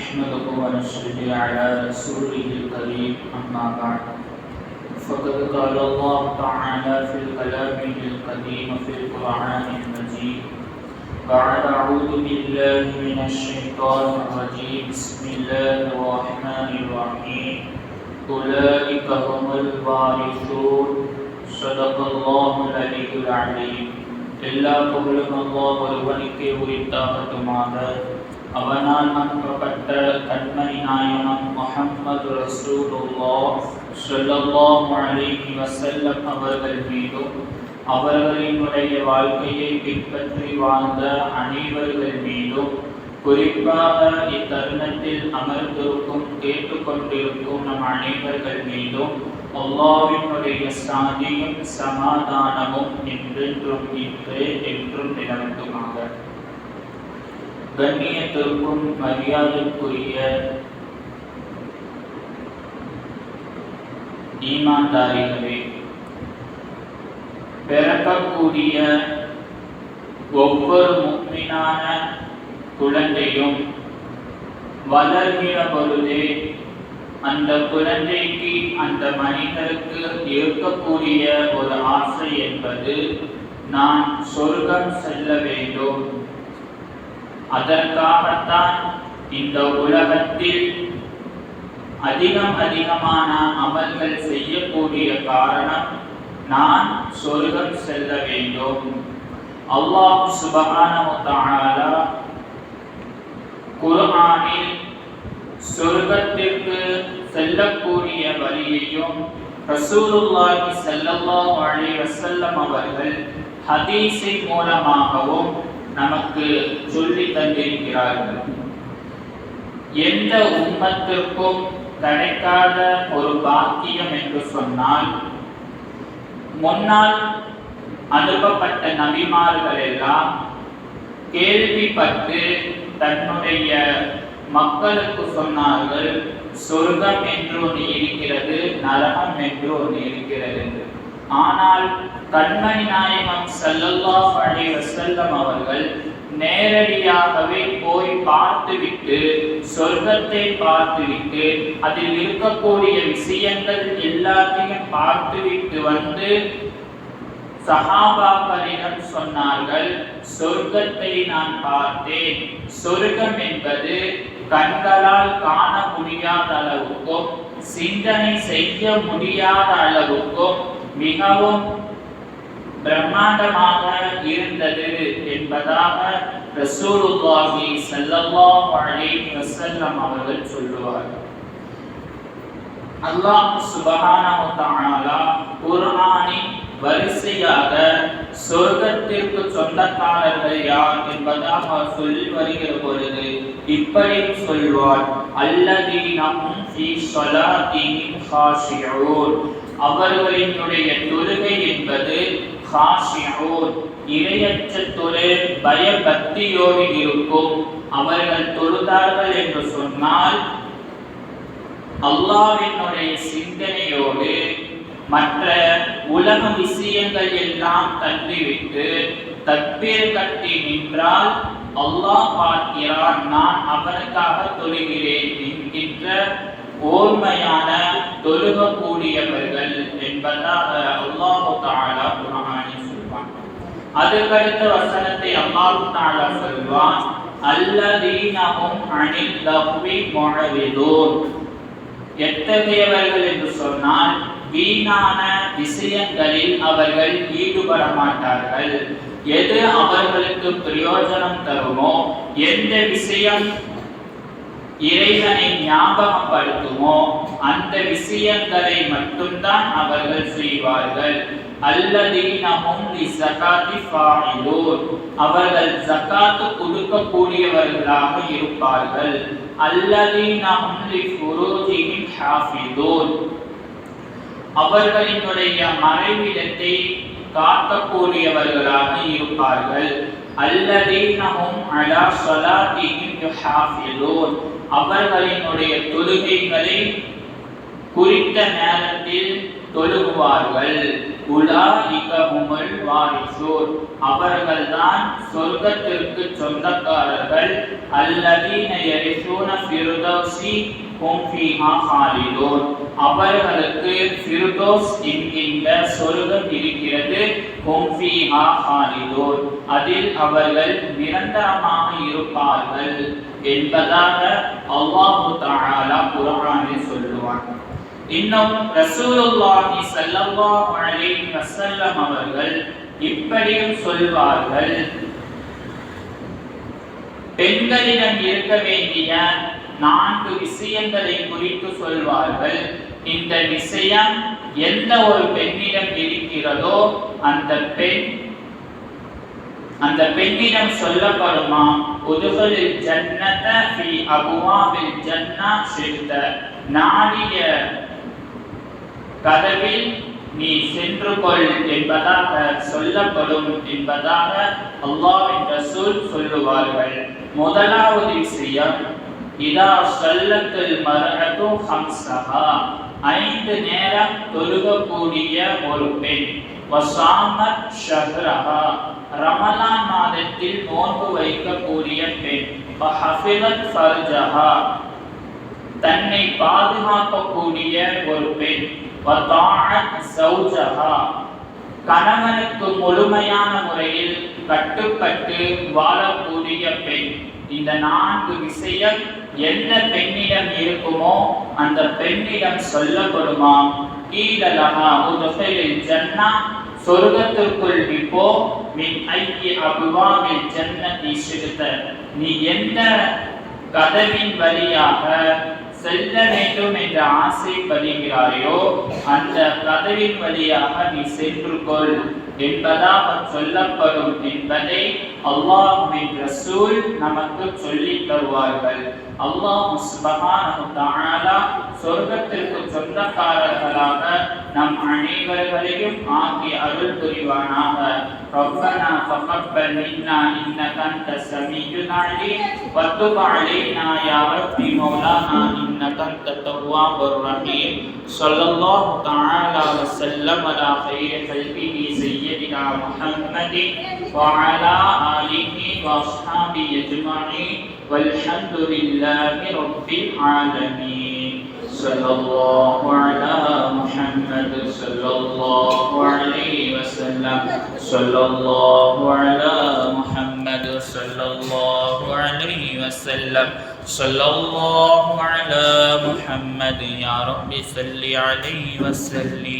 نحمده ونصلي على رسوله الكريم أما بعد. فقد قال الله تعالى في الكلام القديم في القرآن المجيد بعد أعوذ بالله من الشيطان الرجيم بسم الله الرحمن الرحيم. أولئك هم الوارثون. صدق الله العلي العليم எல்லா புகழும் அல்லாஹ் ஒருவனுக்கே உரித்தாகட்டுமாக. அவனால் அனுப்பப்பட்ட கண்மணி நாயனம் முகம்மது ரசூலுல்லா ஸல்லல்லாஹு அலைஹி வசல்லம் அவர்கள் மீதும் அவர்களினுடைய வாழ்க்கையை பின்பற்றி வாழ்ந்த அனைவர்கள் மீதும் குறிப்பாக இத்தருணத்தில் அமர்ந்திருக்கும் கேட்டுக்கொண்டிருக்கும் நம் அனைவர்கள் மீதும் அல்லாவினுடைய சாதியும் சமாதானமும் என்றென்றும் இன்று என்றும் நிலவட்டுமாக கண்ணியத்திற்கும் மரியாதைக்குரிய ஈமான்தாரிகளே பிறக்கக்கூடிய ஒவ்வொரு முக்மினான குழந்தையும் வளர்கிற பொழுதே அந்த குழந்தைக்கு அந்த மனிதருக்கு இருக்கக்கூடிய ஒரு ஆசை என்பது நான் சொர்க்கம் செல்ல வேண்டும். அதற்காகத்தான் இந்த உலகத்தில் அதிகம் அதிகமான அமல்கள் செய்யக்கூடிய காரணம் நான் சொர்க்கம் செல்ல வேண்டும். அல்லாஹ் சுபகான முத்தானாலா குர்ஆனில் சொர்க்கத்திற்கு செல்லக்கூடிய வழியையும் ரசூலுல்லாஹி ஸல்லல்லாஹு அலைஹி வஸல்லம் அவர்கள் ஹதீஸின் மூலமாகவும் நமக்கு சொல்லி தந்திருக்கிறார்கள். எந்த உம்மத்திற்கும் கிடைக்காத ஒரு பாக்கியம் என்று சொன்னால் முன்னால் அனுப்பப்பட்ட நபிமார்கள் எல்லாம் கேள்விப்பட்டு தன்னுடைய மக்களுக்கு சொன்னார்கள் சொர்க்கம் என்று ஒன்று இருக்கிறது நரகம் என்று ஒன்று இருக்கிறது ஆனால் கண்மணி நாயகம் ஸல்லல்லாஹு அலைஹி வஸல்லம் அவர்கள் நேரடியாகவே போய் பார்த்துவிட்டு சொர்க்கத்தை பார்த்துவிட்டு அதில் இருக்கக்கூடிய விஷயங்கள் எல்லாத்தையும் பார்த்துவிட்டு வந்து சஹாபாக்களிடம் சொன்னார்கள் சொர்க்கத்தை நான் பார்த்தேன். சொர்க்கம் என்பது கண்களால் காண முடியாத அளவுக்கும் சிந்தனை செய்ய முடியாத அளவுக்கும் மிகவும் பிரம்மாண்டமாக இருந்தது என்பதாக ரசூலுல்லாஹி ஸல்லல்லாஹு அலைஹி வஸல்லம் அவர்கள் சொல்லுவார்கள். அல்லாஹ் சுபஹானஹு தஆலா குர்ஆனின் வரிசையாக சொர்க்கத்திற்கு சொந்தக்காரர்கள் யார் என்பதாக சொல்லி வருகிற பொழுது இப்படி சொல்வார் அல்லதீனம் ஸலாத்திஹிம் காஷியூன். அவர்களினுடைய தொழுகை என்பது காஷியூன். இரையற்றத்தொரு பயபக்தியோடு இருக்கும். அவர்கள் தொழுதார்கள் என்று சொன்னால் அல்லாவினுடைய சிந்தனையோடு மற்ற உலக விஷயங்கள் எல்லாம் தள்ளிவிட்டு தற்பீர் கட்டி நின்றால் அல்லாஹ் பார்க்கிறான் நான் அவனுக்காக தொழுகிறேன் என்கின்ற ஓர்மையான தொழுகக்கூடியவர்கள் என்பதாக அல்லாஹு தாலா குரானி சொல்வான். அதுக்கடுத்த வசனத்தை அல்லாஹு தாலா சொல்வான் அல்லதீனஹும் அனில் லஹ்வி முஅரிதூன் எத்தகையவர்கள் என்று சொன்னால் வீணான விஷயங்களில் அவர்கள் ஈடுபட மாட்டார்கள் எது அவர்களுக்கு பிரயோஜனம் தருமோ எந்த விஷயம் இறைவனை ஞாபகப்படுத்துமோ அந்த விஷயங்களை மட்டும்தான் அவர்கள் செய்வார்கள். அல்லதீனஹும் அவர்கள் ஜக்காத்து கொடுக்கக்கூடியவர்களாக இருப்பார்கள். அல்லதீனமும் அவர்களினுடைய மறைவிடத்தை காக்கக்கூடியவர்களாக இருப்பார்கள். அல்லதீனஹும் அலா ஸலாத்திஹிம் யுஹாஃபிலூன். அவர்களினுடைய தொழுகைகளை குறித்த நேரத்தில் தொழுகுவார்கள். உலாஇக ஹுமுல் அவர்கள்தான் சொர்க்கத்திற்கு சொந்தக்காரர்கள். அல்லதீன யரிசூன ஃபிர்தௌசி ஹும் ஃபீஹா ஹாலிதூன். அவர்களுக்கு ஃபிர்தௌஸ் என்கின்ற சொர்க்கம் இருக்கிறது. ஹும் ஃபீஹா ஹாலிதூன். அதில் அவர்கள் நிரந்தரமாக இருப்பார்கள் என்பதாக அல்லாஹு தஆலா குர்ஆனில் சொல்லுவான். இன்னும் ரசூலுல்லாஹி ஸல்லல்லாஹு அலைஹி வஸல்லம் அவர்கள் இப்படியும் சொல்வார்கள். பெண்களிடம் இருக்க வேண்டிய நான்கு விஷயங்களை குறித்து சொல்வார்கள். இந்த விஷயம் எந்த ஒரு பெண்ணிடம் இருக்கிறதோ அந்த பெண் அந்த பெண்ணிடம் சொல்லப்படுமா? உதுகளில் ஜன்னத ஃபி அபுவாபில் ஜன்னா சிறுத நாடிய கதவில் நீ சென்று கொள் என்பதாக சொல்லப்படும் என்பதாக அல்லாஹ்வின் ரசூல் சொல்லுவார்கள். முதலாவது விஷயம் இதா சொல்லத்தில் மரணத்தும் ஹம்சஹா ஐந்து நேரம் தொழுகக்கூடிய ஒரு பெண். வசாமத் ஷஹ்ரஹா. ரமலான் மாதத்தில் நோன்பு வைக்கக்கூடிய பெண். ஹஃபிலத் ஃபர்ஜஹா. தன்னை பாதுகாக்கக்கூடிய ஒரு பெண். கணவனுக்கு முழுமையான முறையில் கட்டுப்பட்டு வாழக்கூடிய பெண். இந்த நான்கு விஷயம் எந்த பெண்ணிடம் இருக்குமோ அந்த பெண்ணிடம் சொல்லப்படுமா? கீழலகா உதுகையில் ஜன்னா சொர்க்கத்திற்குள் இப்போ மின் ஐக்கிய அபுவாவில் ஜன்னதி சிறுத்த. நீ எந்த கதவின் வழியாக செல்ல வேண்டும் என்று ஆசைப்படுகிறாயோ அந்த கதவின் வழியாக நீ சென்று கொள் என்பதாக சொல்லப்படும் என்பதை அல்லாஹ்வின் ரசூல் நமக்கு சொல்லித் தருவார்கள். அல்லாஹ் சுப்ஹானஹு தஆலா சொர்க்கத்திற்கு சொந்தக்காரர்களாக நம் அனைவர்களையும் ஆக்கி அருள் புரிவானாக ربنا تقبل منا انك انت السميع العليم وتب علينا يا رب مولانا انك انت التواب الرحيم صلى الله تعالى وسلم على خير خلقه سيدنا محمد وعلى آله وأصحابه أجمعين والحمد لله رب العالمين. صلى الله على محمد صلى الله عليه وسلم. صلى الله على محمد صلى الله عليه وسلم. صلى الله على محمد يا رب صل عليه وسلم.